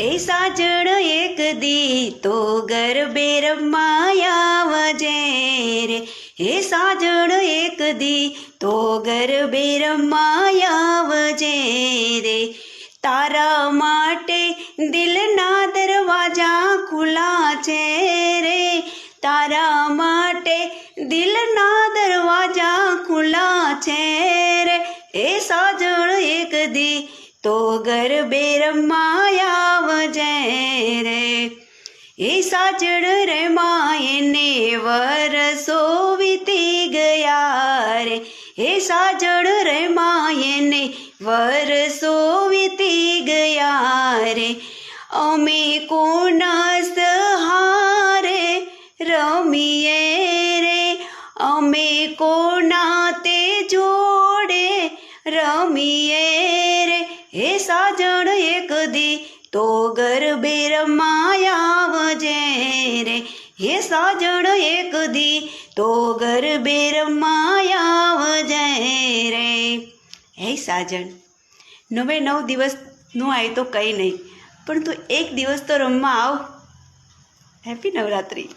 એ સાજણ એક દી તો ગરબે રમાયાવજે રે. હે સાજણ એક દી તો ગરબે રમાયાવજે રે. તારા માટે દિલના દરવાજા ખુલા છે રે. તારા માટે દિલના દરવાજા ખુલા છે રે. એ સાજણ એક દી તો ગરબે રમાયાવજે રે. એ સાજણ રમાયને વરસો વીતી ગયા રે. હે સાજણ રમાયને વરસો વીતી ગયા રે. અમે કોના સહારે રમીએ રે. અમે કોના તે જોડે રમીએ રે હે સાજણ એક દી, તો ગરબે રમાયાવજે રે. હે સાજણ એક દી, તો ગરબે રમાયાવજે રે. હે સાજણ, નવે નવ દિવસનું આવે તો કંઈ નહીં, પણ તું એક દિવસ તો રમવા આવ. હેપી નવરાત્રિ.